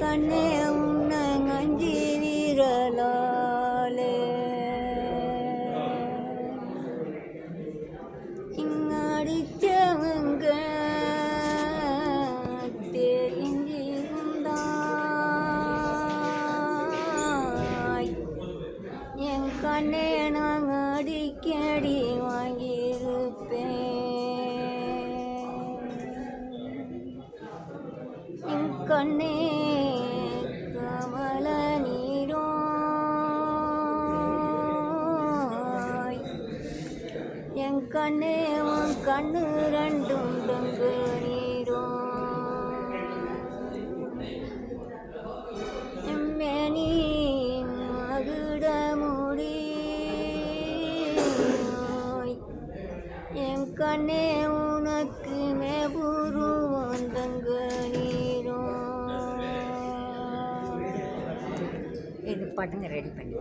கண்ணே உன்னை அஞ்சி வீரலாலே. இங்கடிச்சவங்க தெரிஞ்சிருந்தாய் என் கண்ணே நாங்க அடிக்கடி வாங்கியிருப்பேன். என் கண்ணே கண்ணே உன் கண்ணு ரெண்டும் டங்கு நீரோ எம்மேனி மகுட முடி என் கண்ணே உனக்கு மேபுருவம் தங்க நீரோ இது பாட்டுங்க ரெடி பண்ணி.